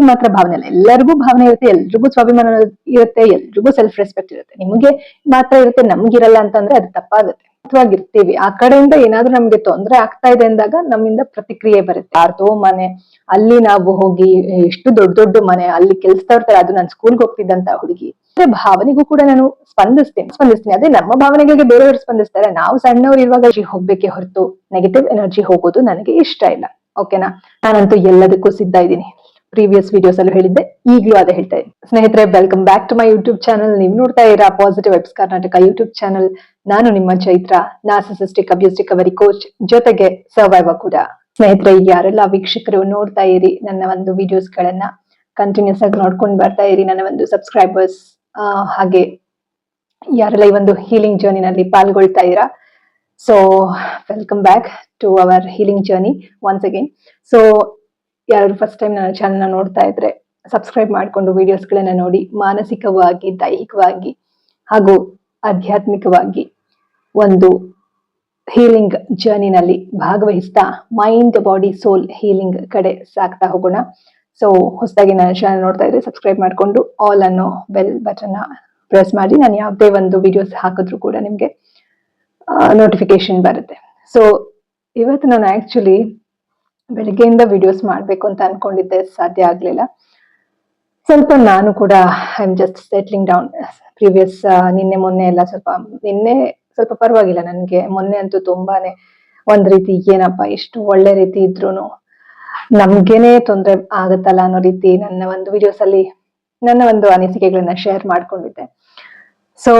ಮಾತ್ರ ಭಾವನೆ ಅಲ್ಲ. ಎಲ್ಲರಿಗೂ ಭಾವನೆ ಇರುತ್ತೆ, ಎಲ್ರಿಗೂ ಸ್ವಾಭಿಮಾನ ಇರುತ್ತೆ, ಎಲ್ರಿಗೂ ಸೆಲ್ಫ್ ರೆಸ್ಪೆಕ್ಟ್ ಇರುತ್ತೆ. ನಿಮಗೆ ಮಾತ್ರ ಇರುತ್ತೆ, ನಮ್ಗಿರಲ್ಲ ಅಂತಂದ್ರೆ ಅದು ತಪ್ಪಾಗುತ್ತೆ. ಇರ್ತೀವಿ ಆ ಕಡೆಯಿಂದ ಏನಾದ್ರೂ ನಮ್ಗೆ ತೊಂದರೆ ಆಗ್ತಾ ಇದೆ ಅಂದಾಗ ನಮ್ಮಿಂದ ಪ್ರತಿಕ್ರಿಯೆ ಬರುತ್ತೆ. ಯಾರ್ದೋ ಮನೆ, ಅಲ್ಲಿ ನಾವು ಹೋಗಿ ಎಷ್ಟು ದೊಡ್ಡ ದೊಡ್ಡ ಮನೆ, ಅಲ್ಲಿ ಕೆಲ್ಸದವ್ರ ಅದು ನಾನು ಸ್ಕೂಲ್ಗೆ ಹೋಗ್ತಿದ್ದಂತ ಹುಡುಗಿ. ಭಾವನೆಗೂ ಕೂಡ ನಾನು ಸ್ಪಂದಿಸ್ತೀನಿ. ಸ್ಪಂದಿಸ್ತೀನಿ. ಅದೇ ನಮ್ಮ ಭಾವನೆಗಳಿಗೆ ಬೇರೆಯವರು ಸ್ಪಂದಿಸ್ತಾರೆ. ನಾವು ಸಣ್ಣವ್ರು ಇರುವಾಗ ಹೋಗ್ಬೇಕೆ ಹೊರತು ನೆಗೆಟಿವ್ ಎನರ್ಜಿ ಹೋಗೋದು ನನಗೆ ಇಷ್ಟ ಇಲ್ಲ. ಓಕೆನಾ ನಾನಂತೂ ಎಲ್ಲದಕ್ಕೂ ಸಿದ್ಧ ಇದ್ದೀನಿ. ಪ್ರೀವಿಯಸ್ ವಿಡಿಯೋಸ್ ಅಲ್ಲಿ ಹೇಳಿದ್ದೆ. ಈಗಲೂ ಅದೇ ಹೇಳ್ತಾ ಇದ್ದೀನಿ. ಸ್ನೇಹಿತರೆ welcome back to my YouTube channel ನೀವು ನೋಡ್ತಾ ಇರೋ positive vibes Karnataka YouTube channel ನಾನು ನಿಮ್ಮ Chaitra narcissistic abuse recovery coach ಜೊತೆಗೆ ಸರ್ವೈವರ್ ಕೂಡ. ಸ್ನೇಹಿತರೆ ಯಾರೆಲ್ಲ ವೀಕ್ಷಕರು ನೋಡ್ತಾ ಇರಿ ನನ್ನ ಒಂದು ವಿಡಿಯೋಸ್ ಗಳನ್ನ ಕಂಟಿನ್ಯೂಸ್ ಆಗಿ ನೋಡ್ಕೊಂಡು ಬರ್ತಾ ಇರಿ ನನ್ನ ಒಂದು ಸಬ್ಸ್ಕ್ರೈಬರ್ಸ್ ಹಾಗೆ ಯಾರೆಲ್ಲ ಈ ಒಂದು ಹೀಲಿಂಗ್ ಜರ್ನಿನಲ್ಲಿ ಪಾಲ್ಗೊಳ್ತಾ ಇದ್ದೀರಾ. So welcome back to our healing journey once again so ಯಾರು ಫಸ್ಟ್ ಟೈಮ್ ನನ್ನ ಚಾನಲ್ನ ನೋಡ್ತಾ ಇದ್ರೆ ಸಬ್ಸ್ಕ್ರೈಬ್ ಮಾಡಿಕೊಂಡು ವಿಡಿಯೋಸ್ಗಳನ್ನ ನೋಡಿ, ಮಾನಸಿಕವಾಗಿ, ದೈಹಿಕವಾಗಿ ಹಾಗೂ ಆಧ್ಯಾತ್ಮಿಕವಾಗಿ ಒಂದು ಹೀಲಿಂಗ್ ಜರ್ನಿನಲ್ಲಿ ಭಾಗವಹಿಸ್ತಾ ಮೈಂಡ್ ಬಾಡಿ ಸೋಲ್ ಹೀಲಿಂಗ್ ಕಡೆ ಸಾಕ್ತಾ ಹೋಗೋಣ. ಸೊ ಹೊಸದಾಗಿ ನನ್ನ ಚಾನಲ್ ನೋಡ್ತಾ ಇದ್ರೆ ಸಬ್ಸ್ಕ್ರೈಬ್ ಮಾಡಿಕೊಂಡು ಆಲ್ ಅನ್ನೋ ಬೆಲ್ ಬಟನ್ ಪ್ರೆಸ್ ಮಾಡಿ. ನಾನು ಯಾವುದೇ ಒಂದು ವಿಡಿಯೋಸ್ ಹಾಕಿದ್ರು ಕೂಡ ನಿಮಗೆ ನೋಟಿಫಿಕೇಶನ್ ಬರುತ್ತೆ. ಸೊ ಇವತ್ತು ನಾನು ಆಕ್ಚುಲಿ ಬೆಳಗ್ಗೆಯಿಂದ ವಿಡಿಯೋಸ್ ಮಾಡಬೇಕು ಅಂತ ಅನ್ಕೊಂಡಿದ್ದೆ, ಸಾಧ್ಯ ಆಗಲಿಲ್ಲ. ಸ್ವಲ್ಪ ನಾನು ಕೂಡ I am just settling down previous ನಿನ್ನೆ, ಮೊನ್ನೆ ಎಲ್ಲ ಸ್ವಲ್ಪ, ನಿನ್ನೆ ಸ್ವಲ್ಪ ಪರವಾಗಿಲ್ಲ ನನಗೆ. ಮೊನ್ನೆ ಅಂತೂ ತುಂಬಾನೇ ಒಂದ್ ರೀತಿ ಏನಪ್ಪ, ಎಷ್ಟು ಒಳ್ಳೆ ರೀತಿ ಇದ್ರು ನಮ್ಗೇನೆ ತೊಂದರೆ ಆಗತ್ತಲ್ಲ ಅನ್ನೋ ರೀತಿ ನನ್ನ ಒಂದು ವಿಡಿಯೋಸ್ ಅಲ್ಲಿ, ನನ್ನ ಒಂದು ಅನಿಸಿಕೆಗಳನ್ನ ಶೇರ್ ಮಾಡ್ಕೊಂಡಿದ್ದೆ. ಸೊ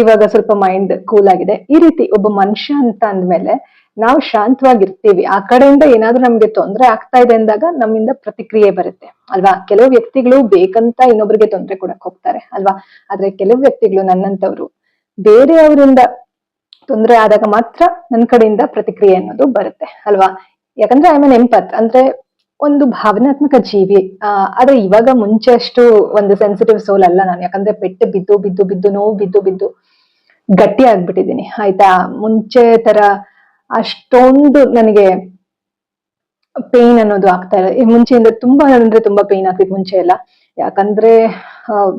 ಇವಾಗ ಸ್ವಲ್ಪ ಮೈಂಡ್ ಕೂಲ್ ಆಗಿದೆ. ಈ ರೀತಿ ಒಬ್ಬ ಮನುಷ್ಯ ಅಂತ ಅಂದ್ಮೇಲೆ ನಾವು ಶಾಂತವಾಗಿರ್ತೀವಿ. ಆ ಕಡೆಯಿಂದ ಏನಾದ್ರೂ ನಮ್ಗೆ ತೊಂದರೆ ಆಗ್ತಾ ಇದೆ ಅಂದಾಗ ನಮ್ಮಿಂದ ಪ್ರತಿಕ್ರಿಯೆ ಬರುತ್ತೆ. ಅಲ್ವಾ? ಕೆಲವು ವ್ಯಕ್ತಿಗಳು ಬೇಕಂತ ಇನ್ನೊಬ್ರಿಗೆ ತೊಂದರೆ ಕೊಡಕ್ ಹೋಗ್ತಾರೆ, ಅಲ್ವಾ? ಆದ್ರೆ ಕೆಲವು ವ್ಯಕ್ತಿಗಳು ನನ್ನಂತವ್ರು ಬೇರೆಯವರಿಂದ ತೊಂದರೆ ಆದಾಗ ಮಾತ್ರ ನನ್ನ ಕಡೆಯಿಂದ ಪ್ರತಿಕ್ರಿಯೆ ಅನ್ನೋದು ಬರುತ್ತೆ, ಅಲ್ವಾ? ಯಾಕಂದ್ರೆ ಐ ಮೀನ್ ಎಂಪತ್ ಅಂದ್ರೆ ಒಂದು ಭಾವನಾತ್ಮಕ ಜೀವಿ. ಆ, ಆದ್ರೆ ಇವಾಗ ಮುಂಚೆ ಅಷ್ಟು ಒಂದು ಸೆನ್ಸಿಟಿವ್ ಸೋಲ್ ಅಲ್ಲ ನಾನು. ಯಾಕಂದ್ರೆ ಪೆಟ್ಟು ಬಿದ್ದು ಬಿದ್ದು ಬಿದ್ದು, ನೋವು ಬಿದ್ದು ಬಿದ್ದು ಗಟ್ಟಿ ಆಗ್ಬಿಟ್ಟಿದ್ದೀನಿ. ಆಯ್ತಾ? ಮುಂಚೆ ತರ ಅಷ್ಟೊಂದು ನನಗೆ ಪೇನ್ ಅನ್ನೋದು ಆಗ್ತಾ ಇಲ್ಲ. ಈ ಮುಂಚೆಯಿಂದ ತುಂಬಾ ಅಂದ್ರೆ ತುಂಬಾ ಪೇನ್ ಆಗ್ತಿತ್ತು ಮುಂಚೆ ಎಲ್ಲ. ಯಾಕಂದ್ರೆ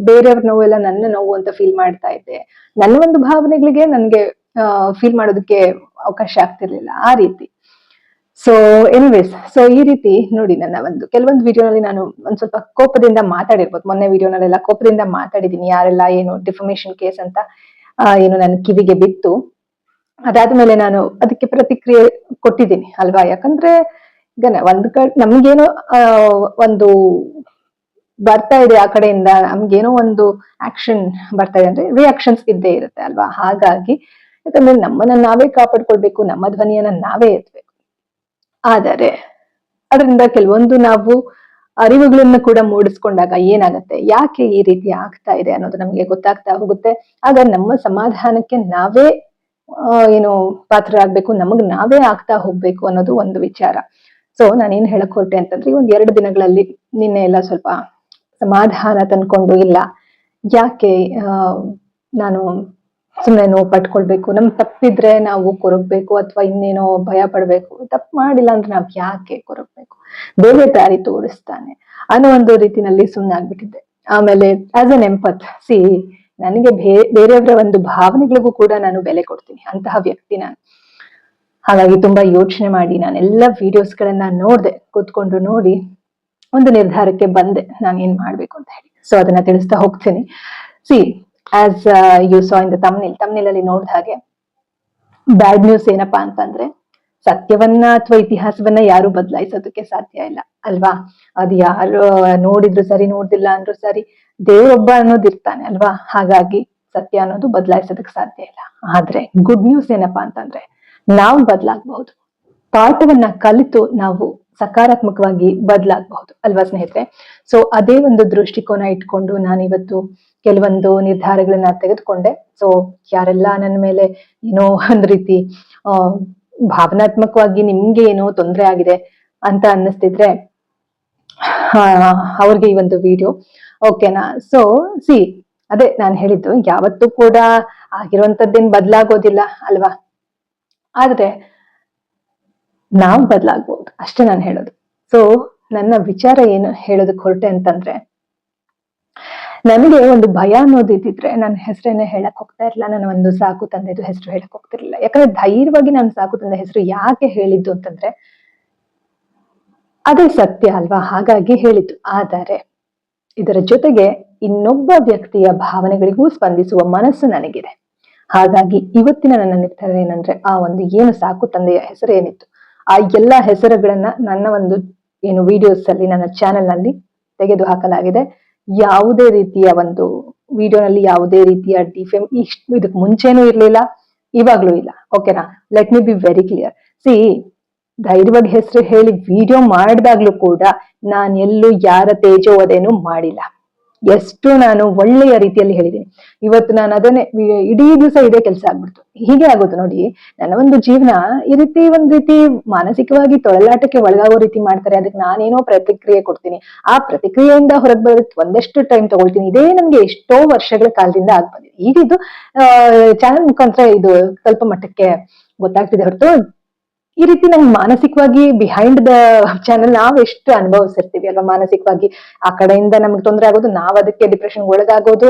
ಬೇರೆಯವ್ರ ನೋವೆಲ್ಲ ನನ್ನ ನೋವು ಅಂತ ಫೀಲ್ ಮಾಡ್ತಾ ಇದ್ದೆ. ನನ್ನ ಒಂದು ಭಾವನೆಗಳಿಗೆ ನನ್ಗೆ ಫೀಲ್ ಮಾಡೋದಕ್ಕೆ ಅವಕಾಶ ಆಗ್ತಿರ್ಲಿಲ್ಲ ಆ ರೀತಿ. ಸೊ ಎನಿವೇಸ್ ಸೊ ಈ ರೀತಿ ನೋಡಿ ನನ್ನ ಒಂದು, ಕೆಲವೊಂದು ವಿಡಿಯೋನಲ್ಲಿ ನಾನು ಒಂದ್ ಸ್ವಲ್ಪ ಕೋಪದಿಂದ ಮಾತಾಡಿರ್ಬೋದು. ಮೊನ್ನೆ ವಿಡಿಯೋನಲ್ಲೆಲ್ಲ ಕೋಪದಿಂದ ಮಾತಾಡಿದೀನಿ ಯಾರೆಲ್ಲ ಏನು ಡಿಫಮೇಶನ್ ಕೇಸ್ ಅಂತ ಏನು ನನ್ನ ಕಿವಿಗೆ ಬಿತ್ತು. ಅದಾದ್ಮೇಲೆ ನಾನು ಅದಕ್ಕೆ ಪ್ರತಿಕ್ರಿಯೆ ಕೊಟ್ಟಿದ್ದೀನಿ ಅಲ್ವಾ? ಯಾಕಂದ್ರೆ ಈಗ ಒಂದ್ ಕಡೆ, ನಮ್ಗೇನೋ ಒಂದು ಬರ್ತಾ ಇದೆ ಆ ಕಡೆಯಿಂದ, ನಮ್ಗೇನೋ ಒಂದು ಆಕ್ಷನ್ ಬರ್ತಾ ಇದೆ ಅಂದ್ರೆ ರಿಯಾಕ್ಷನ್ಸ್ ಇದ್ದೇ ಇರುತ್ತೆ ಅಲ್ವಾ? ಹಾಗಾಗಿ ಯಾಕಂದ್ರೆ ನಮ್ಮನ್ನ ನಾವೇ ಕಾಪಾಡ್ಕೊಳ್ಬೇಕು, ನಮ್ಮ ಧ್ವನಿಯನ್ನ ನಾವೇ ಎತ್ತಬೇಕು ಆದರೆ ಅದರಿಂದ ಕೆಲವೊಂದು ನಾವು ಅರಿವುಗಳನ್ನ ಕೂಡ ಮೂಡಿಸ್ಕೊಂಡಾಗ ಏನಾಗುತ್ತೆ? ಯಾಕೆ ಈ ರೀತಿ ಆಗ್ತಾ ಇದೆ ಅನ್ನೋದು ನಮಗೆ ಗೊತ್ತಾಗ್ತಾ ಹೋಗುತ್ತೆ. ಆಗ ನಮ್ಮ ಸಮಾಧಾನಕ್ಕೆ ನಾವೇ ಆ, ಪಾತ್ರ ಆಗ್ಬೇಕು ನಮಗ್ ನಾವೇ ಆಗ್ತಾ ಹೋಗ್ಬೇಕು ಅನ್ನೋದು ಒಂದು ವಿಚಾರ. ಸೊ ನಾನೇನ್ ಹೇಳಕ್ ಹೊರಟೆ ಅಂತಂದ್ರೆ ಒಂದ್ ಎರಡು ದಿನಗಳಲ್ಲಿ ನಿನ್ನೆ ಎಲ್ಲ ಸ್ವಲ್ಪ ಸಮಾಧಾನ ತಂದ್ಕೊಂಡು ಇಲ್ಲ ಯಾಕೆ ನಾನು ಸುಮ್ಮನೆ ನೋವು ಪಟ್ಕೊಳ್ಬೇಕು ನಮ್ ತಪ್ಪಿದ್ರೆ ನಾವು ಕೊರಗ್ಬೇಕು ಅಥವಾ ಇನ್ನೇನೋ ಭಯ ಪಡ್ಬೇಕು ತಪ್ಪು ಮಾಡಿಲ್ಲ ಅಂದ್ರೆ ನಾವ್ ಯಾಕೆ ಕೊರಗ್ಬೇಕು? ಬೇರೆ ದಾರಿ ತೋರಿಸ್ತಾನೆ ಅನ್ನೋ ಒಂದು ರೀತಿನಲ್ಲಿ ಸುಮ್ಮನೆ ಆಗ್ಬಿಟ್ಟಿದ್ದೆ. ಆಮೇಲೆ ಆಸ್ ಅನ್ ಎಂಪತ್ ಸಿ ನನಗೆ ಬೇರೆಯವರ ಒಂದು ಭಾವನೆಗಳಿಗೂ ಕೂಡ ನಾನು ಬೆಲೆ ಕೊಡ್ತೀನಿ. ಅಂತಹ ವ್ಯಕ್ತಿ ನಾನು. ಹಾಗಾಗಿ ತುಂಬಾ ಯೋಚನೆ ಮಾಡಿ ನಾನೆಲ್ಲ ವಿಡಿಯೋಸ್ಗಳನ್ನ ನೋಡ್ದೆ, ಕೂತ್ಕೊಂಡು ನೋಡಿ ಒಂದು ನಿರ್ಧಾರಕ್ಕೆ ಬಂದೆ. ನಾನು ಏನ್ ಮಾಡ್ಬೇಕು ಅಂತ ಹೇಳಿ. ಸೊ ಅದನ್ನ ತಿಳಿಸ್ತಾ ಹೋಗ್ತೀನಿ. See as you saw in the thumbnail thumbnail ಅಲ್ಲಿ ನೋಡಿದ ಹಾಗೆ ಬ್ಯಾಡ್ ನ್ಯೂಸ್ ಏನಪ್ಪಾ ಅಂತಂದ್ರೆ ಸತ್ಯವನ್ನ ಅಥವಾ ಇತಿಹಾಸವನ್ನ ಯಾರು ಬದಲಾಯಿಸೋದಕ್ಕೆ ಸಾಧ್ಯ ಇಲ್ಲ, ಅಲ್ವಾ? ಅದು ಯಾರು ನೋಡಿದ್ರು ಸರಿ, ನೋಡ್ದಿಲ್ಲ ಅಂದ್ರು ಸರಿ, ದೇವರೊಬ್ಬ ಅನ್ನೋದು ಇರ್ತಾನೆ, ಅಲ್ವಾ? ಹಾಗಾಗಿ ಸತ್ಯ ಅನ್ನೋದು ಬದಲಾಯಿಸೋದಕ್ಕೆ ಸಾಧ್ಯ ಇಲ್ಲ. ಆದ್ರೆ ಗುಡ್ ನ್ಯೂಸ್ ಏನಪ್ಪಾ ಅಂತಂದ್ರೆ, ನಾವು ಬದಲಾಗಬಹುದು. ಪಾಠವನ್ನ ಕಲಿತು ನಾವು ಸಕಾರಾತ್ಮಕವಾಗಿ ಬದಲಾಗಬಹುದು, ಅಲ್ವಾ ಸ್ನೇಹಿತರೆ? ಸೊ ಅದೇ ಒಂದು ದೃಷ್ಟಿಕೋನ ಇಟ್ಕೊಂಡು ನಾನಿವತ್ತು ಕೆಲವೊಂದು ನಿರ್ಧಾರಗಳನ್ನ ತೆಗೆದುಕೊಂಡೆ. ಸೊ ಯಾರೆಲ್ಲ ನನ್ನ ಮೇಲೆ ಏನೋ ಒಂದ್ ರೀತಿ ಭಾವನಾತ್ಮಕವಾಗಿ ನಿಮ್ಗೆ ಏನೋ ತೊಂದರೆ ಆಗಿದೆ ಅಂತ ಅನ್ನಿಸ್ತಿದ್ರೆ ಅವ್ರಿಗೆ ಈ ಒಂದು ವಿಡಿಯೋ ಓಕೆನಾ ಸೊ ಸಿ ಅದೇ ನಾನು ಹೇಳಿದ್ದು, ಯಾವತ್ತೂ ಕೂಡ ಆಗಿರುವಂತದ್ದೇನ್ ಬದಲಾಗೋದಿಲ್ಲ, ಅಲ್ವಾ? ಆದ್ರೆ, ನಾವು ಬದಲಾಗ್ಬೋದು, ಅಷ್ಟೇ ನಾನು ಹೇಳೋದು. ಸೊ ನನ್ನ ವಿಚಾರ ಏನು ಹೇಳೋದಕ್ಕೆ ಹೊರಟೆ ಅಂತಂದ್ರೆ ನನಗೆ ಒಂದು ಭಯ ಅನ್ನೋದು ಇದ್ದಿದ್ರೆ ನನ್ನ ಹೆಸರೇನೆ ಹೇಳಕ್ ಹೋಗ್ತಾ ಇರಲಿಲ್ಲ. ನನ್ನ ಒಂದು ಸಾಕು ತಂದೆದು ಹೆಸರು ಹೇಳಕ್ ಹೋಗ್ತಿರ್ಲಿಲ್ಲ. ಯಾಕಂದ್ರೆ ಧೈರ್ಯವಾಗಿ ನಾನು ಸಾಕು ತಂದೆ ಹೆಸರು ಯಾಕೆ ಹೇಳಿದ್ದು ಅಂತಂದ್ರೆ, ಅದೇ ಸತ್ಯ ಅಲ್ವಾ? ಹಾಗಾಗಿ ಹೇಳಿದ್ದು. ಆದರೆ, ಇದರ ಜೊತೆಗೆ ಇನ್ನೊಬ್ಬ ವ್ಯಕ್ತಿಯ ಭಾವನೆಗಳಿಗೂ ಸ್ಪಂದಿಸುವ ಮನಸ್ಸು ನನಗಿದೆ. ಹಾಗಾಗಿ ಇವತ್ತಿನ ನನ್ನ ನಿರ್ಧಾರ ಏನಂದ್ರೆ, ಆ ಒಂದು ಏನು ಸಾಕು ತಂದೆಯ ಹೆಸರು ಏನಿತ್ತು, ಆ ಎಲ್ಲಾ ಹೆಸರುಗಳನ್ನ ನನ್ನ ಒಂದು ಏನು ವಿಡಿಯೋಸ್ ಅಲ್ಲಿ, ನನ್ನ ಚಾನೆಲ್ನಲ್ಲಿ ತೆಗೆದು ಹಾಕಲಾಗಿದೆ ಯಾವುದೇ ರೀತಿಯ ಒಂದು ವಿಡಿಯೋನಲ್ಲಿ ಯಾವುದೇ ರೀತಿಯ ಡಿಫೆಮ್ ಇಷ್ಟು ಇದಕ್ಕೆ ಮುಂಚೆನೂ ಇರಲಿಲ್ಲ, ಇವಾಗ್ಲೂ ಇಲ್ಲ. ಓಕೆನಾ let me be very clear see ಧೈರ್ಯವಾಗಿ ಹೆಸರು ಹೇಳಿ ವಿಡಿಯೋ ಮಾಡಿದಾಗ್ಲೂ ಕೂಡ ನಾನು ಎಲ್ಲೂ ಯಾರ ತೇಜೋವದೇನು ಮಾಡಿಲ್ಲ. ಎಷ್ಟು ನಾನು ಒಳ್ಳೆಯ ರೀತಿಯಲ್ಲಿ ಹೇಳಿದ್ದೀನಿ. ಇವತ್ತು ನಾನು ಅದನ್ನೇ, ಇಡೀ ದಿವಸ ಇದೇ ಕೆಲಸ ಆಗ್ಬಿಡ್ತು. ಹೀಗೆ ಆಗೋದು ನೋಡಿ, ನನ್ನ ಒಂದು ಜೀವನ ಈ ರೀತಿ ಒಂದ್ ರೀತಿ ಮಾನಸಿಕವಾಗಿ ತೊಳಲಾಟಕ್ಕೆ ಒಳಗಾಗೋ ರೀತಿ ಮಾಡ್ತಾರೆ. ಅದಕ್ಕೆ ನಾನೇನೋ ಪ್ರತಿಕ್ರಿಯೆ ಕೊಡ್ತೀನಿ. ಆ ಪ್ರತಿಕ್ರಿಯೆಯಿಂದ ಹೊರಗೆ ಬರೋದಕ್ಕೆ ಒಂದಷ್ಟು ಟೈಮ್ ತಗೊಳ್ತೀನಿ. ಇದೇ ನಮ್ಗೆ ಎಷ್ಟೋ ವರ್ಷಗಳ ಕಾಲದಿಂದ ಆಗ್ ಬಂದಿದೆ ಈಗ ಚಾನಲ್ ಮುಖಾಂತರ ಇದು ಸ್ವಲ್ಪ ಮಟ್ಟಕ್ಕೆ ಗೊತ್ತಾಗ್ತಿದೆ ಹೊರತು. ಈ ರೀತಿ ನಂಗೆ ಮಾನಸಿಕವಾಗಿ ಬಿಹೈಂಡ್ ದ ಚಾನಲ್ ನಾವ್ ಎಷ್ಟು ಅನುಭವಿಸಿರ್ತೀವಿ ಅಲ್ವಾ ಮಾನಸಿಕವಾಗಿ? ಆ ಕಡೆಯಿಂದ ನಮ್ಗೆ ತೊಂದರೆ ಆಗೋದು, ನಾವ್ ಅದಕ್ಕೆ ಡಿಪ್ರೆಷನ್ ಒಳಗಾಗೋದು,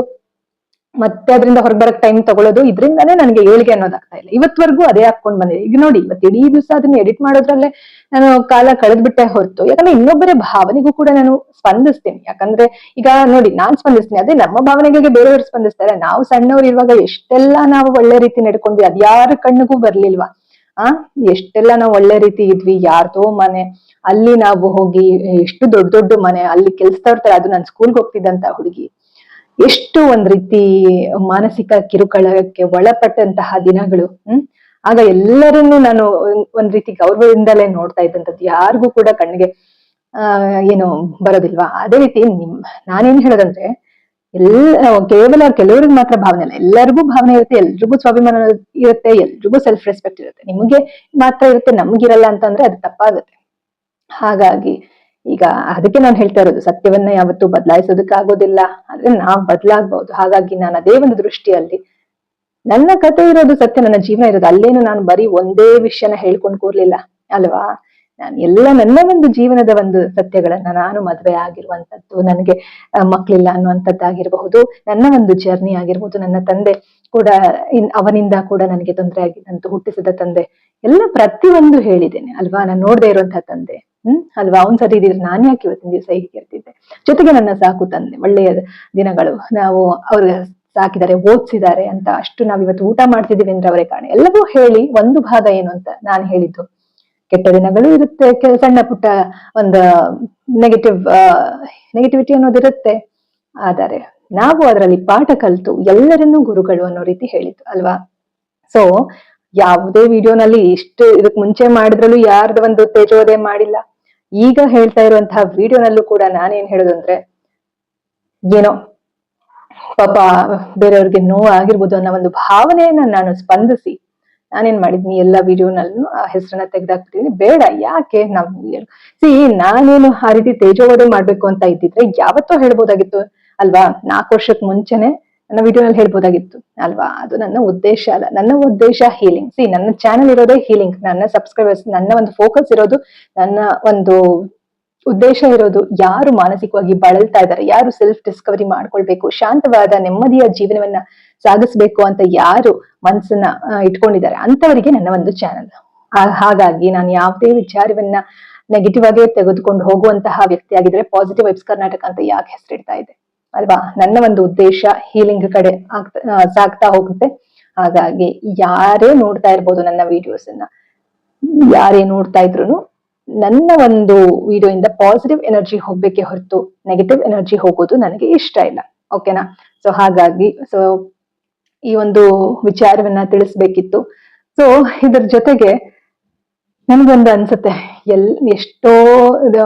ಮತ್ತೆ ಅದರಿಂದ ಹೊರಗೆ ಬರಕ್ ಟೈಮ್ ತಗೊಳ್ಳೋದು ಇದರಿಂದಾನೇ ನನಗೆ ಏಳಿಗೆ ಅನ್ನೋದಾಗ್ತಾ ಇಲ್ಲ. ಇವತ್ವರೆಗೂ ಅದೇ ಹಾಕೊಂಡ್ ಬಂದಿದೆ. ಈಗ ನೋಡಿ, ಇವತ್ತು ಇಡೀ ದಿವಸ ಅದನ್ನ ಎಡಿಟ್ ಮಾಡೋದ್ರಲ್ಲೇ ನಾನು ಕಾಲ ಕಳೆದ್ಬಿಟ್ಟೆ ಹೊರತು. ಯಾಕಂದ್ರೆ ಇನ್ನೊಬ್ಬರ ಭಾವನೆಗೂ ಕೂಡ ನಾನು ಸ್ಪಂದಿಸ್ತೀನಿ. ಯಾಕಂದ್ರೆ ಈಗ ನೋಡಿ, ನಾನ್ ಸ್ಪಂದಿಸ್ತೀನಿ. ಅದೇ ನಮ್ಮ ಭಾವನೆಗಳಿಗೆ ಬೇರೆಯವರು ಸ್ಪಂದಿಸ್ತಾರೆ. ನಾವು ಸಣ್ಣವ್ರು ಇರುವಾಗ ಎಷ್ಟೆಲ್ಲ ನಾವು ಒಳ್ಳೆ ರೀತಿ ನಡ್ಕೊಂಡ್ವಿ, ಅದ್ಯಾರ ಕಣ್ಣಿಗೂ ಬರ್ಲಿಲ್ವಾ? ಆ? ಎಷ್ಟೆಲ್ಲ ನಾವು ಒಳ್ಳೆ ರೀತಿ ಇದ್ವಿ, ಯಾರ್ದೋ ಮನೆ, ಅಲ್ಲಿ ನಾವು ಹೋಗಿ ಎಷ್ಟು ದೊಡ್ಡ ದೊಡ್ಡ ಮನೆ, ಅಲ್ಲಿ ಕೆಲ್ಸದವ್ರ ತರ ಅದು ನಾನು ಸ್ಕೂಲ್ಗೆ ಹೋಗ್ತಿದ್ದಂತ ಹುಡುಗಿ. ಎಷ್ಟು ಒಂದ್ ರೀತಿ ಮಾನಸಿಕ ಕಿರುಕಳಕ್ಕೆ ಒಳಪಟ್ಟಂತಹ ದಿನಗಳು, ಹ್ಮ್? ಆಗ ಎಲ್ಲರನ್ನೂ ನಾನು ಒಂದ್- ರೀತಿ ಗೌರವದಿಂದಲೇ ನೋಡ್ತಾ ಇದ್ದಂಥದ್ದು. ಯಾರಿಗೂ ಕೂಡ ಕಣ್ಣಿಗೆ, ಆ, ಏನು ಬರೋದಿಲ್ವಾ? ಅದೇ ರೀತಿ ನಿಮ್, ನಾನೇನ್ ಹೇಳೋದಂದ್ರೆ ಎಲ್ಲ, ಕೇವಲ ಕೆಲವರಿಗೆ ಮಾತ್ರ ಭಾವನೆ ಅಲ್ಲ, ಎಲ್ಲರಿಗೂ ಭಾವನೆ ಇರುತ್ತೆ, ಎಲ್ರಿಗೂ ಸ್ವಾಭಿಮಾನ ಇರುತ್ತೆ, ಎಲ್ರಿಗೂ ಸೆಲ್ಫ್ ರೆಸ್ಪೆಕ್ಟ್ ಇರುತ್ತೆ. ನಿಮಗೆ ಮಾತ್ರ ಇರುತ್ತೆ, ನಮ್ಗಿರಲ್ಲ ಅಂತಂದ್ರೆ ಅದು ತಪ್ಪಾಗುತ್ತೆ. ಹಾಗಾಗಿ ಈಗ ಅದಕ್ಕೆ ನಾನು ಹೇಳ್ತಾ ಇರೋದು, ಸತ್ಯವನ್ನ ಯಾವತ್ತೂ ಬದಲಾಯಿಸೋದಕ್ಕಾಗೋದಿಲ್ಲ. ಆದ್ರೆ ನಾವ್ ಬದಲಾಗಬಹುದು ಹಾಗಾಗಿ ನಾನು ಅದೇ ಒಂದು ದೃಷ್ಟಿಯಲ್ಲಿ ನನ್ನ ಕತೆ ಇರೋದು ಸತ್ಯ, ನನ್ನ ಜೀವನ ಇರೋದು, ಅಲ್ಲೇನು ನಾನು ಬರೀ ಒಂದೇ ವಿಷಯನ ಹೇಳ್ಕೊಂಡು ಕೂರ್ಲಿಲ್ಲ, ಅಲ್ವಾ? ನಾನು ಎಲ್ಲ ನನ್ನ ಒಂದು ಜೀವನದ ಒಂದು ಸತ್ಯಗಳನ್ನ ನಾನು ಮದುವೆ ಆಗಿರುವಂತದ್ದು, ನನಗೆ ಮಕ್ಕಳಿಲ್ಲ ಅನ್ನುವಂಥದ್ದಾಗಿರಬಹುದು, ನನ್ನ ಒಂದು ಜರ್ನಿ ಆಗಿರ್ಬೋದು, ನನ್ನ ತಂದೆ ಕೂಡ ಅವನಿಂದ ಕೂಡ ನನಗೆ ತೊಂದರೆ ಆಗಿದ್ದಂತೂ ಹುಟ್ಟಿಸಿದ ತಂದೆ, ಎಲ್ಲ ಪ್ರತಿಯೊಂದು ಹೇಳಿದ್ದೇನೆ. ಅಲ್ವಾ? ನಾನು ನೋಡದೆ ಇರುವಂತಹ ತಂದೆ, ಹ್ಮ್? ಅಲ್ವಾ? ಅವ್ನ್ ಸರಿ ಇದ್ರೆ ನಾನ್ ಯಾಕೆ ಇವತ್ತಿನ ದಿವಸ ಹೀಗೆ ಇರ್ತಿದ್ದೆ ಜೊತೆಗೆ ನನ್ನ ಸಾಕು ತಂದೆ, ಒಳ್ಳೆಯ ದಿನಗಳು. ನಾವು ಅವ್ರ ಸಾಕಿದ್ದಾರೆ ಓದಿಸಿದ್ದಾರೆ ಅಂತ ಅಷ್ಟು ನಾವ್ ಇವತ್ತು ಊಟ ಮಾಡ್ತಿದೀವಿ ಅಂದ್ರೆ ಅವರೇ ಕಾರಣ. ಎಲ್ಲವೂ ಹೇಳಿ ಒಂದು ಭಾಗ ಏನು ಅಂತ ನಾನು ಹೇಳಿದ್ದು. ಕೆಟ್ಟ ದಿನಗಳು ಇರುತ್ತೆ. ಸಣ್ಣ ಪುಟ್ಟ ಒಂದು ನೆಗೆಟಿವ್ ನೆಗೆಟಿವಿಟಿ ಅನ್ನೋದಿರುತ್ತೆ ಆದರೆ ನಾವು ಅದರಲ್ಲಿ ಪಾಠ ಕಲಿತು ಎಲ್ಲರನ್ನೂ ಗುರುಗಳು ಅನ್ನೋ ರೀತಿ ಹೇಳಿತು ಅಲ್ವಾ? ಸೊ ಯಾವುದೇ ವಿಡಿಯೋನಲ್ಲಿ ಇಷ್ಟು ಇದಕ್ ಮುಂಚೆ ಮಾಡಿದ್ರಲ್ಲೂ ಯಾರ್ದು ಒಂದು ತೇಜೋದಯ ಮಾಡಿಲ್ಲ. ಈಗ ಹೇಳ್ತಾ ಇರುವಂತಹ ವಿಡಿಯೋನಲ್ಲೂ ಕೂಡ ನಾನೇನ್ ಹೇಳೋದು ಅಂದ್ರೆ, ಏನೋ ಪಾಪ ಬೇರೆಯವ್ರಿಗೆ ನೋವು ಆಗಿರ್ಬೋದು ಅನ್ನೋ ಒಂದು ಭಾವನೆಯನ್ನ ನಾನು ಸ್ಪಂದಿಸಿ ನಾನೇನ್ ಮಾಡಿದ್ನಿ ಎಲ್ಲಾ ವಿಡಿಯೋನಲ್ಲೂ ಆ ಹೆಸರನ್ನ ತೆಗೆದಾಕ್ಬಿಟ್ಟಿದೀನಿ. ಬೇಡ ಯಾಕೆ ನಾವು ಸಿ ನಾನೇನು ಆ ರೀತಿ ತೇಜೋವಧೆ ಮಾಡ್ಬೇಕು ಅಂತ ಇದ್ದಿದ್ರೆ ಯಾವತ್ತೋ ಹೇಳ್ಬೋದಾಗಿತ್ತು ಅಲ್ವಾ? ನಾಲ್ಕು ವರ್ಷಕ್ ಮುಂಚೆನೆ ನನ್ನ ವಿಡಿಯೋನಲ್ಲಿ ಹೇಳ್ಬೋದಾಗಿತ್ತು ಅಲ್ವಾ? ಅದು ನನ್ನ ಉದ್ದೇಶ ಅಲ್ಲ. ನನ್ನ ಉದ್ದೇಶ ಹೀಲಿಂಗ್ ಸಿ ನನ್ನ ಚಾನೆಲ್ ಇರೋದೇ ಹೀಲಿಂಗ್ ನನ್ನ ಸಬ್ಸ್ಕ್ರೈಬರ್ಸ್ ನನ್ನ ಒಂದು ಫೋಕಸ್ ಇರೋದು, ನನ್ನ ಒಂದು ಉದ್ದೇಶ ಇರೋದು ಯಾರು ಮಾನಸಿಕವಾಗಿ ಬಳಲ್ತಾ ಇದ್ದಾರೆ, ಯಾರು ಸೆಲ್ಫ್ ಡಿಸ್ಕವರಿ ಮಾಡ್ಕೊಳ್ಬೇಕು, ಶಾಂತವಾದ, ನೆಮ್ಮದಿಯ ಜೀವನವನ್ನ ಸಾಗಿಸ್ಬೇಕು ಅಂತ ಯಾರು ಮನಸ್ಸನ್ನ ಇಟ್ಕೊಂಡಿದ್ದಾರೆ ಅಂತವರಿಗೆ ನನ್ನ ಒಂದು ಚಾನಲ್ ಹಾಗಾಗಿ ನಾನು ಯಾವುದೇ ವಿಚಾರವನ್ನ ನೆಗೆಟಿವ್ ಆಗಿ ತೆಗೆದುಕೊಂಡು ಹೋಗುವಂತಹ ವ್ಯಕ್ತಿ ಆಗಿದ್ರೆ ಪಾಸಿಟಿವ್ ವೈಬ್ಸ್ ಕರ್ನಾಟಕ ಅಂತ ಯಾಕೆ ಹೆಸರಿಡ್ತಾ ಇದೆ ಅಲ್ವಾ? ನನ್ನ ಒಂದು ಉದ್ದೇಶ ಹೀಲಿಂಗ್ ಕಡೆ ಆಗ್ತಾ ಸಾಗ್ತಾ ಹೋಗುತ್ತೆ. ಹಾಗಾಗಿ ಯಾರೇ ನೋಡ್ತಾ ಇರ್ಬೋದು ನನ್ನ ವಿಡಿಯೋಸ್ ಅನ್ನ, ಯಾರೇ ನೋಡ್ತಾ ಇದ್ರು ನನ್ನ ಒಂದು ವಿಡಿಯೋ ಪಾಸಿಟಿವ್ ಎನರ್ಜಿ ಹೋಗ್ಬೇಕೆ ಹೊರತು ನೆಗೆಟಿವ್ ಎನರ್ಜಿ ಹೋಗೋದು ನನಗೆ ಇಷ್ಟ ಇಲ್ಲ. ಓಕೆನಾ ಸೊ ಹಾಗಾಗಿ ಸೊ ಈ ಒಂದು ವಿಚಾರವನ್ನ ತಿಳಿಸ್ಬೇಕಿತ್ತು. ಸೊ ಇದ್ರ ಜೊತೆಗೆ ನನ್ಗೊಂದು ಅನ್ಸುತ್ತೆ. ಎಲ್, ಎಷ್ಟೋ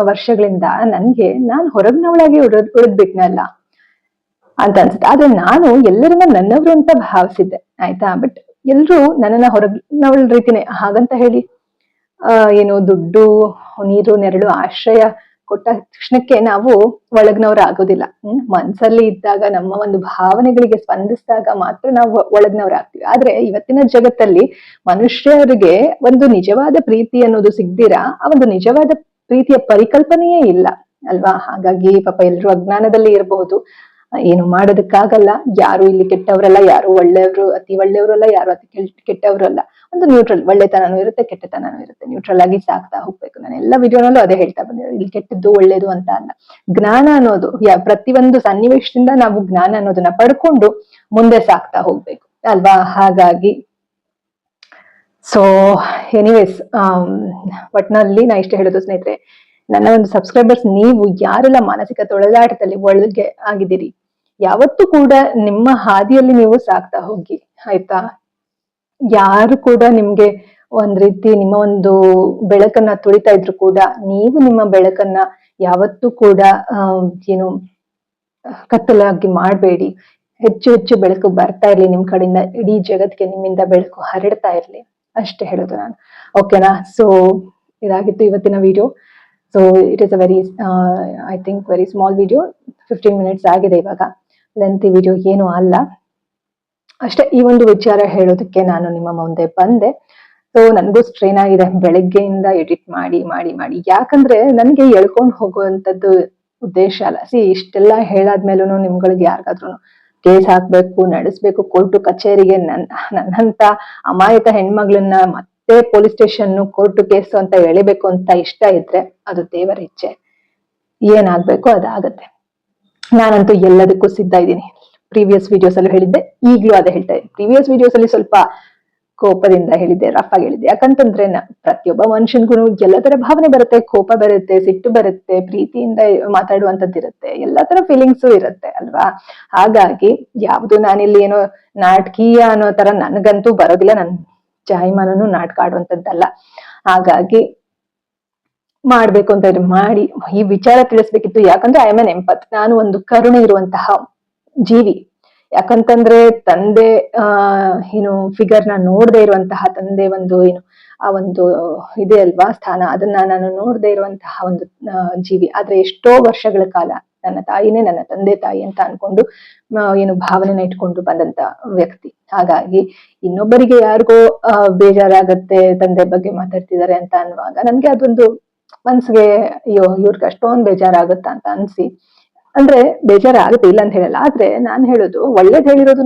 ವರ್ಷಗಳಿಂದ ನನ್ಗೆ ನಾನ್ ಹೊರಗ್ನವಳಾಗಿ ಉಳಿದ್, ಉಳಿದ್ಬಿಟ್ನಲ್ಲ ಅಂತ ಅನ್ಸುತ್ತೆ. ಆದ್ರೆ ನಾನು ಎಲ್ಲರನ್ನ ನನ್ನವರು ಅಂತ ಭಾವಿಸಿದ್ದೆ. ಆಯ್ತಾ? ಬಟ್ ಎಲ್ರು ನನ್ನನ್ನ ಹೊರಗ್ನವಳ ರೀತಿನೇ. ಹಾಗಂತ ಹೇಳಿ ಏನು ದುಡ್ಡು, ನೀರು, ನೆರಳು, ಆಶ್ರಯ ಕೊಟ್ಟ ತಕ್ಷಣಕ್ಕೆ ನಾವು ಒಳಗ್ನವ್ರ ಆಗೋದಿಲ್ಲ ಹ್ಮ್, ಮನ್ಸಲ್ಲಿ ಇದ್ದಾಗ, ನಮ್ಮ ಒಂದು ಭಾವನೆಗಳಿಗೆ ಸ್ಪಂದಿಸಿದಾಗ ಮಾತ್ರ ನಾವು ಒಳಗ್ನವ್ರ ಆಗ್ತೀವಿ ಆದ್ರೆ ಇವತ್ತಿನ ಜಗತ್ತಲ್ಲಿ ಮನುಷ್ಯರಿಗೆ ಒಂದು ನಿಜವಾದ ಪ್ರೀತಿ ಅನ್ನೋದು ಸಿಗ್ದಿರಾ, ಆ ಒಂದು ನಿಜವಾದ ಪ್ರೀತಿಯ ಪರಿಕಲ್ಪನೆಯೇ ಇಲ್ಲ. ಅಲ್ವಾ? ಹಾಗಾಗಿ ಪಾಪ ಎಲ್ರು ಅಜ್ಞಾನದಲ್ಲಿ ಇರಬಹುದು. ಏನು ಮಾಡೋದಕ್ಕಾಗಲ್ಲ. ಯಾರು ಇಲ್ಲಿ ಕೆಟ್ಟವರಲ್ಲ, ಯಾರು ಒಳ್ಳೆಯವರು, ಅತಿ ಒಳ್ಳೆಯವರಲ್ಲ, ಯಾರು ಅತಿ ಕೆಟ್ಟವರಲ್ಲ. ಒಂದು ನ್ಯೂಟ್ರಲ್ ಒಳ್ಳೆತನನೂ ಇರುತ್ತೆ, ಕೆಟ್ಟತನನೂ ಇರುತ್ತೆ. ನ್ಯೂಟ್ರಲ್ ಆಗಿ ಸಾಕ್ತಾ ಹೋಗ್ಬೇಕು. ನಾನು ಎಲ್ಲ ವಿಡಿಯೋನಲ್ಲೂ ಅದೇ ಹೇಳ್ತಾ ಬಂದಿರೋದು. ಇಲ್ಲಿ ಕೆಟ್ಟದ್ದು ಒಳ್ಳೇದು ಅಂತ ಅಲ್ಲ. ಜ್ಞಾನ ಅನ್ನೋದು, ಯಾ- ಪ್ರತಿಯೊಂದು ಸನ್ನಿವೇಶದಿಂದ ನಾವು ಜ್ಞಾನ ಅನ್ನೋದನ್ನ ಪಡ್ಕೊಂಡು ಮುಂದೆ ಸಾಕ್ತಾ ಹೋಗ್ಬೇಕು. ಅಲ್ವಾ? ಹಾಗಾಗಿ ಸೊ ಎನಿವೇಸ್ ಒಟ್ನಲ್ಲಿ ನಾ ಇಷ್ಟ ಹೇಳೋದು ಸ್ನೇಹಿತರೆ ನನ್ನ ಒಂದು ಸಬ್ಸ್ಕ್ರೈಬರ್ಸ್ ನೀವು ಯಾರೆಲ್ಲ ಮಾನಸಿಕ ತೊಳೆದಾಟದಲ್ಲಿ ಒಳಗೆ ಆಗಿದ್ದೀರಿ, ಯಾವತ್ತೂ ಕೂಡ ನಿಮ್ಮ ಹಾದಿಯಲ್ಲಿ ನೀವು ಸಾಕ್ತಾ ಹೋಗಿ, ಆಯ್ತಾ? ಯಾರು ಕೂಡ ನಿಮ್ಗೆ ಒಂದ್ ರೀತಿ ನಿಮ್ಮ ಒಂದು ಬೆಳಕನ್ನ ತುಳಿತಾ ಇದ್ರು ಕೂಡ, ನೀವು ನಿಮ್ಮ ಬೆಳಕನ್ನ ಯಾವತ್ತೂ ಕೂಡ ಏನು, ಕತ್ತಲಾಗಿ ಮಾಡಬೇಡಿ. ಹೆಚ್ಚು ಹೆಚ್ಚು ಬೆಳಕು ಬರ್ತಾ ಇರ್ಲಿ ನಿಮ್ ಕಡೆಯಿಂದ, ಇಡೀ ಜಗತ್ಗೆ ನಿಮ್ಮಿಂದ ಬೆಳಕು ಹರಡ್ತಾ ಇರ್ಲಿ. ಅಷ್ಟೇ ಹೇಳೋದು ನಾನು. ಓಕೆನಾ ಸೊ ಇದಾಗಿತ್ತು ಇವತ್ತಿನ video so it is a very I think very small video fifteen minutes ಆಗಿದೆ ಇವಾಗ. ಲೆಂತಿ ವಿಡಿಯೋ ಏನು ಅಲ್ಲ. ಅಷ್ಟೇ, ಈ ಒಂದು ವಿಚಾರ ಹೇಳೋದಕ್ಕೆ ನಾನು ನಿಮ್ಮ ಮುಂದೆ ಬಂದೆ. ಸೊ ನನಗೂ ಸ್ಟ್ರೈನ್ ಆಗಿದೆ. ಬೆಳಗ್ಗೆಯಿಂದ ಎಡಿಟ್ ಮಾಡಿ ಮಾಡಿ ಮಾಡಿ. ಯಾಕಂದ್ರೆ ನನಗೆ ಎಳ್ಕೊಂಡು ಹೋಗುವಂಥದ್ದು ಉದ್ದೇಶ ಅಲ್ಲ. ಸಿ ಇಷ್ಟೆಲ್ಲ ಹೇಳಾದ್ಮೇಲೂ ನಿಮ್ಗಳಿಗೆ ಯಾರಿಗಾದ್ರೂ ಕೇಸ್ ಹಾಕ್ಬೇಕು, ನಡೆಸ್ಬೇಕು, ಕೋರ್ಟು ಕಚೇರಿಗೆ ನನ್ನ ನನ್ನಂತ ಅಮಾಯಕ ಹೆಣ್ಮಗಳನ್ನ ಮತ್ತೆ ಪೊಲೀಸ್ ಸ್ಟೇಷನ್ ಕೋರ್ಟ್ ಕೇಸು ಅಂತ ಎಳಿಬೇಕು ಅಂತ ಇಷ್ಟ ಇದ್ರೆ ಅದು ದೇವರ ಇಚ್ಛೆ. ಏನಾಗ್ಬೇಕು ಅದಾಗತ್ತೆ. ನಾನಂತೂ ಎಲ್ಲದಕ್ಕೂ ಸಿದ್ಧ ಇದ್ದೀನಿ. ಪ್ರೀವಿಯಸ್ ವಿಡಿಯೋಸ್ ಅಲ್ಲಿ ಹೇಳಿದ್ದೆ, ಈಗಲೂ ಅದೇ ಹೇಳ್ತಾ ಇದ್ದೀನಿ. ಪ್ರೀವಿಯಸ್ ವಿಡಿಯೋಸ್ ಅಲ್ಲಿ ಸ್ವಲ್ಪ ಕೋಪದಿಂದ ಹೇಳಿದ್ದೆ ರಫ್ ಆಗಿ ಹೇಳಿದ್ದೆ. ಯಾಕಂತಂದ್ರೆ ಪ್ರತಿಯೊಬ್ಬ ಮನುಷ್ಯನ್ಗೂ ಎಲ್ಲ ತರ ಭಾವನೆ ಬರುತ್ತೆ, ಕೋಪ ಬರುತ್ತೆ, ಸಿಟ್ಟು ಬರುತ್ತೆ, ಪ್ರೀತಿಯಿಂದ ಮಾತಾಡುವಂತದ್ದು ಇರುತ್ತೆ ಎಲ್ಲ ತರ ಫೀಲಿಂಗ್ಸ್ ಇರುತ್ತೆ ಅಲ್ವಾ? ಹಾಗಾಗಿ ಯಾವುದು ನಾನಿಲ್ಲಿ ಏನೋ ನಾಟಕೀಯ ಅನ್ನೋ ತರ ನನ್ಗಂತೂ ಬರೋದಿಲ್ಲ. ನನ್ ಜಾಯಿಮಾನನು ನಾಟಕ ಆಡುವಂತದ್ದಲ್ಲ ಹಾಗಾಗಿ ಮಾಡ್ಬೇಕು ಅಂತ ಮಾಡಿ, ಈ ವಿಚಾರ ತಿಳಿಸ್ಬೇಕಿತ್ತು. ಯಾಕಂದ್ರೆ ಐ ಎನ್ ಎಂಪತ್ ನಾನು ಒಂದು ಕರುಣೆ ಇರುವಂತಹ ಜೀವಿ. ಯಾಕಂತಂದ್ರೆ ತಂದೆ, ಆ, ಏನು ಫಿಗರ್ನ ನೋಡದೆ ಇರುವಂತಹ ತಂದೆ ಒಂದು, ಏನು, ಆ ಒಂದು ಇದೆ ಅಲ್ವಾ ಸ್ಥಾನ? ಅದನ್ನ ನಾನು ನೋಡದೆ ಇರುವಂತಹ ಒಂದು ಜೀವಿ. ಆದ್ರೆ ಎಷ್ಟೋ ವರ್ಷಗಳ ಕಾಲ ನನ್ನ ತಾಯಿನೇ ನನ್ನ ತಂದೆ ತಾಯಿ ಅಂತ ಅನ್ಕೊಂಡು ಏನು ಭಾವನೆನ ಇಟ್ಕೊಂಡು ಬಂದಂತ ವ್ಯಕ್ತಿ. ಹಾಗಾಗಿ ಇನ್ನೊಬ್ಬರಿಗೆ ಯಾರಿಗೋ ಬೇಜಾರಾಗತ್ತೆ, ತಂದೆ ಬಗ್ಗೆ ಮಾತಾಡ್ತಿದ್ದಾರೆ ಅಂತ ಅನ್ನುವಾಗ ನನ್ಗೆ ಅದೊಂದು ಮನ್ಸಿಗೆ, ಅಯ್ಯೋ, ಇವ್ರಿಗೆ ಅಷ್ಟೊಂದ್ ಬೇಜಾರಾಗುತ್ತಾ ಅಂತ ಅನ್ಸಿ, ಅಂದ್ರೆ ಬೇಜಾರಾಗುತ್ತೆ ಇಲ್ಲ ಅಂತ ಹೇಳಲ್ಲ, ಆದ್ರೆ ನಾನ್ ಹೇಳೋದು ಒಳ್ಳೇದ್ ಹೇಳಿರೋದು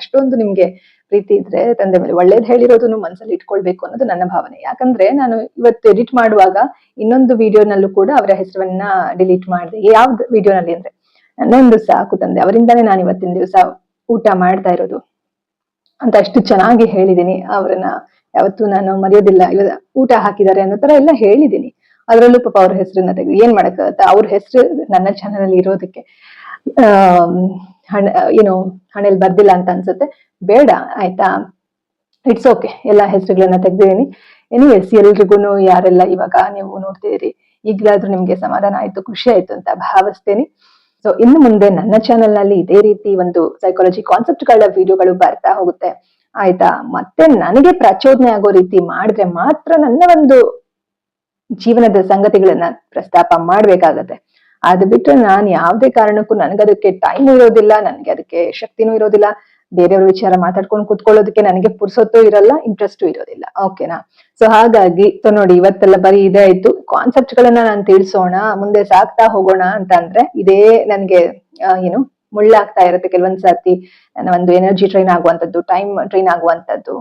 ಅಷ್ಟೊಂದು ನಿಮ್ಗೆ ಪ್ರೀತಿ ಇದ್ರೆ ತಂದೆ ಮೇಲೆ ಒಳ್ಳೇದ್ ಹೇಳಿರೋದನ್ನು ಮನ್ಸಲ್ಲಿ ಇಟ್ಕೊಳ್ಬೇಕು ಅನ್ನೋದು ನನ್ನ ಭಾವನೆ. ಯಾಕಂದ್ರೆ ನಾನು ಇವತ್ತು ಎಡಿಟ್ ಮಾಡುವಾಗ ಇನ್ನೊಂದು ವಿಡಿಯೋನಲ್ಲೂ ಕೂಡ ಅವರ ಹೆಸರನ್ನ ಡಿಲೀಟ್ ಮಾಡಿದೆ. ಯಾವ್ದು ವಿಡಿಯೋನಲ್ಲಿ ಅಂದ್ರೆ? ನನ್ನೊಂದು ಸಾಕು ತಂದೆ ಅವರಿಂದಾನೇ ನಾನು ಇವತ್ತಿನ ದಿವಸ ಊಟ ಮಾಡ್ತಾ ಇರೋದು. ಅಂತ ಅಷ್ಟು ಚೆನ್ನಾಗಿ ಹೇಳಿದ್ದೀನಿ ಅವರನ್ನ ಯಾವತ್ತು ನಾನು ಮರೆಯೋದಿಲ್ಲ. ಇವಾಗ ಊಟ ಹಾಕಿದ್ದಾರೆ ಅನ್ನೋ ತರ ಎಲ್ಲ ಹೇಳಿದ್ದೀನಿ ಅದರಲ್ಲೂ ಪಾಪ ಅವ್ರ ಹೆಸರನ್ನ ತೆಗೆದು ಏನ್ ಮಾಡಕ್ಕಾಗತ್ತ? ಅವ್ರ ಹೆಸರು ನನ್ನ ಚಾನಲ್ ಅಲ್ಲಿ ಇರೋದಕ್ಕೆ. ಆಮ್, ಹಣ ಏನು ಹಣೆಲ್ ಬರ್ದಿಲ್ಲ ಅಂತ ಅನ್ಸುತ್ತೆ. ಬೇಡ, ಆಯ್ತಾ? ಇಟ್ಸ್ ಓಕೆ ಎಲ್ಲ ಹೆಸರುಗಳನ್ನ ತೆಗ್ದಿದ್ದೀನಿ. ಎನಿವೇಸ್ ಎಲ್ರಿಗೂ ಯಾರೆಲ್ಲ ಇವಾಗ ನೀವು ನೋಡ್ತಿದ್ದೀರಿ, ಈಗಲಾದ್ರೂ ನಿಮ್ಗೆ ಸಮಾಧಾನ ಆಯ್ತು, ಖುಷಿ ಆಯ್ತು ಅಂತ ಭಾವಿಸ್ತೇನೆ. ಸೊ ಇನ್ನು ಮುಂದೆ ನನ್ನ ಚಾನೆಲ್ನಲ್ಲಿ ಇದೇ ರೀತಿ ಒಂದು ಸೈಕಾಲಜಿ ಕಾನ್ಸೆಪ್ಟ್ಗಳ ವಿಡಿಯೋಗಳು ಬರ್ತಾ ಹೋಗುತ್ತೆ. ಆಯ್ತಾ? ಮತ್ತೆ ನನಗೆ ಪ್ರಚೋದನೆ ಆಗೋ ರೀತಿ ಮಾಡಿದ್ರೆ ಮಾತ್ರ ನನ್ನ ಒಂದು ಜೀವನದ ಸಂಗತಿಗಳನ್ನ ಪ್ರಸ್ತಾಪ ಮಾಡ್ಬೇಕಾಗತ್ತೆ. ಅದು ಬಿಟ್ರೆ ನಾನು ಯಾವುದೇ ಕಾರಣಕ್ಕೂ ನನಗದಕ್ಕೆ ಟೈಮ್ ಇರೋದಿಲ್ಲ, ನನಗೆ ಅದಕ್ಕೆ ಶಕ್ತಿನೂ ಇರೋದಿಲ್ಲ. ಬೇರೆಯವ್ರ ವಿಚಾರ ಮಾತಾಡ್ಕೊಂಡು ಕುತ್ಕೊಳ್ಳೋದಕ್ಕೆ ನನಗೆ ಪುರ್ಸೊತ್ತು ಇರಲ್ಲ ಇಂಟ್ರೆಸ್ಟು ಇರೋದಿಲ್ಲ. ಓಕೆನಾ ಸೊ ಹಾಗಾಗಿ ಸೊ ನೋಡಿ ಇವತ್ತೆಲ್ಲ ಬರೀ ಇದೇ ಆಯ್ತು. ಕಾನ್ಸೆಪ್ಟ್ ಗಳನ್ನ ನಾನು ತಿಳಿಸೋಣ, ಮುಂದೆ ಸಾಕ್ತಾ ಹೋಗೋಣ ಅಂತ ಅಂದ್ರೆ ಇದೇ ನನ್ಗೆ ಏನು, ಮುಳ್ಳಾಗ್ತಾ ಇರುತ್ತೆ. ಕೆಲವೊಂದ್ ಸರ್ತಿ ನನ್ನ ಒಂದು ಎನರ್ಜಿ ಟ್ರೈನ್ ಆಗುವಂಥದ್ದು ಟೈಮ್ ಟ್ರೈನ್ ಆಗುವಂತದ್ದು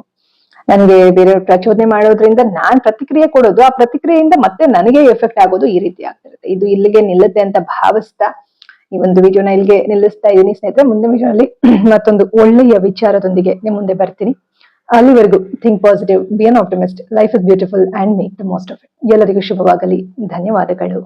ನನಗೆ ಬೇರೆ ಪ್ರಚೋದನೆ ಮಾಡೋದ್ರಿಂದ ನಾನ್ ಪ್ರತಿಕ್ರಿಯೆ ಕೊಡೋದು, ಆ ಪ್ರತಿಕ್ರಿಯೆಯಿಂದ ಮತ್ತೆ ನನಗೆ ಎಫೆಕ್ಟ್ ಆಗೋದು ಈ ರೀತಿ ಆಗ್ತಿರುತ್ತೆ. ಇದು ಇಲ್ಲಿಗೆ ನಿಲ್ಲುತ್ತೆ ಅಂತ ಭಾವಿಸ್ತಾ ಈ ಒಂದು ವಿಡಿಯೋನ ಇಲ್ಲಿಗೆ ನಿಲ್ಲಿಸ್ತಾ ಇದ್ದೀನಿ ಸ್ನೇಹಿತರೆ. ಮುಂದಿನ ವಿಡಿಯೋನಲ್ಲಿ ಮತ್ತೊಂದು ಒಳ್ಳೆಯ ವಿಚಾರದೊಂದಿಗೆ ನಿಮ್ ಮುಂದೆ ಬರ್ತೀನಿ. ಅಲ್ಲಿವರೆಗೂ think positive be an optimist life is beautiful and make the most of it ಎಲ್ಲರಿಗೂ ಶುಭವಾಗಲಿ. ಧನ್ಯವಾದಗಳು.